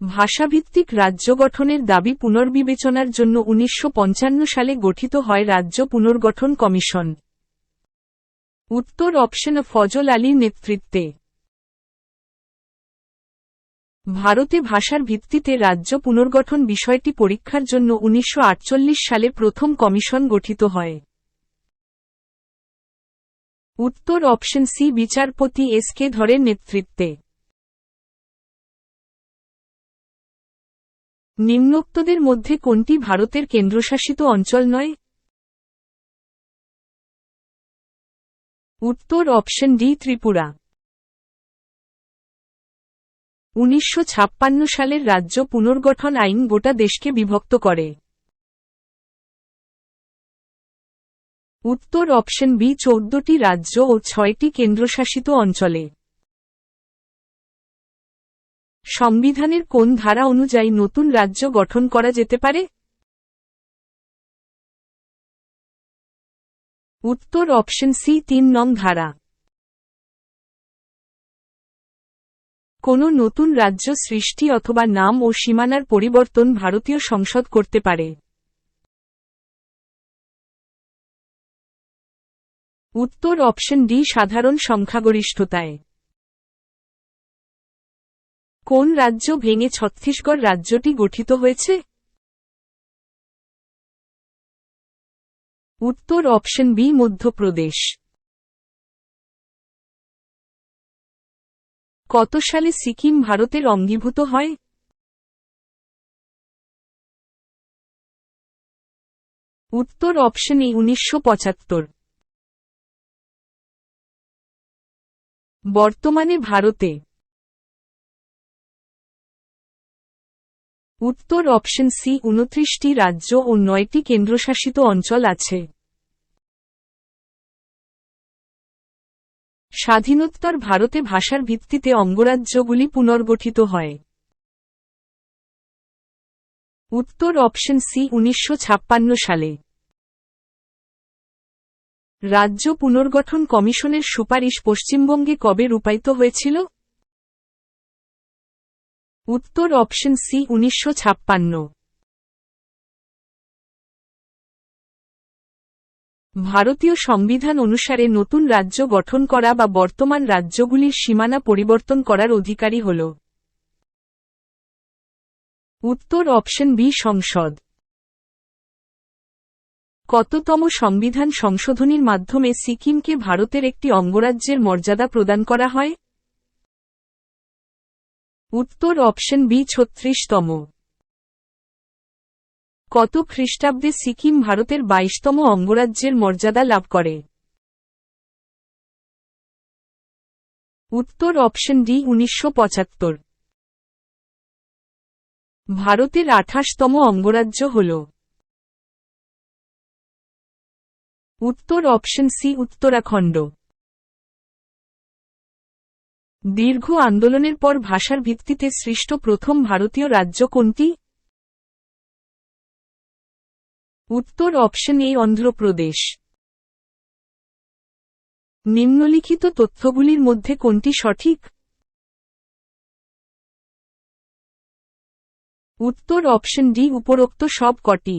ভাষাভিত্তিক রাজ্য গঠনের দাবি পুনর্বিবেচনার জন্য উনিশশো পঞ্চান্ন সালে গঠিত হয় রাজ্য পুনর্গঠন কমিশন। উত্তর অপশন, ফজল আলীর নেতৃত্বে। ভারতে ভাষার ভিত্তিতে রাজ্য পুনর্গঠন বিষয়টি পরীক্ষার জন্য উনিশশো আটচল্লিশ সালে প্রথম কমিশন গঠিত হয়। উত্তর অপশন, সি বিচারপতি এস কে ধরের নেতৃত্বে। নিম্নোক্তদের মধ্যে কোনটি ভারতের কেন্দ্রশাসিত অঞ্চল নয়? উত্তর অপশন ডি, ত্রিপুরা। উনিশশো ছাপ্পান্ন সালের রাজ্য পুনর্গঠন আইন গোটা দেশকে বিভক্ত করে। উত্তর অপশন বি, চৌদ্দটি রাজ্য ও ছয়টি কেন্দ্রশাসিত অঞ্চলে। সংবিধানের কোন ধারা অনুযায়ী নতুন রাজ্য গঠন করা যেতে পারে? উত্তর অপশন সি তিন নং ধারা। কোনো নতুন রাজ্য সৃষ্টি অথবা নাম ও সীমানার পরিবর্তন ভারতীয় সংসদ করতে পারে। উত্তর অপশন ডি সাধারণ সংখ্যাগরিষ্ঠতায়। কোন রাজ্য ভেঙে ছত্তিশগড় রাজ্যটি গঠিত হয়েছে? উত্তর অপশন বি, মধ্যপ্রদেশ। কত সালে সিকিম ভারতের অঙ্গীভূত হয়? উত্তর অপশন এ, উনিশশো পঁচাত্তর। বর্তমানে ভারতে উত্তর অপশন সি উনত্রিশটি রাজ্য ও নয়টি কেন্দ্রশাসিত অঞ্চল আছে। স্বাধীনোত্তর ভারতে ভাষার ভিত্তিতে অঙ্গরাজ্যগুলি পুনর্গঠিত হয়। উত্তর অপশন সি উনিশশো ছাপ্পান্ন সালে। রাজ্য পুনর্গঠন কমিশনের সুপারিশ পশ্চিমবঙ্গে কবে রূপায়িত হয়েছিল? উত্তর অপশন সি উনিশশো ছাপ্পান্ন। ভারতীয় সংবিধান অনুসারে নতুন রাজ্য গঠন করা বা বর্তমান রাজ্যগুলির সীমানা পরিবর্তন করার অধিকারী হল। উত্তর অপশন বি সংসদ। কততম সংবিধান সংশোধনীর মাধ্যমে সিকিমকে ভারতের একটি অঙ্গরাজ্যের মর্যাদা প্রদান করা হয়? উত্তর অপশন বি ছত্রিশতম। কত খ্রিস্টাব্দে সিকিম ভারতের বাইশতম অঙ্গরাজ্যের মর্যাদা লাভ করে? উত্তর অপশন ডি উনিশশো পঁচাত্তর। ভারতের আঠাশতম অঙ্গরাজ্য হল। উত্তর অপশন সি উত্তরাখণ্ড। দীর্ঘ আন্দোলনের পর ভাষার ভিত্তিতে সৃষ্ট প্রথম ভারতীয় রাজ্য কোনটি? উত্তর অপশন এই অন্ধ্রপ্রদেশ। নিম্নলিখিত তথ্যগুলির মধ্যে কোনটি সঠিক? উত্তর অপশন ডি, উপরোক্ত সব কটি।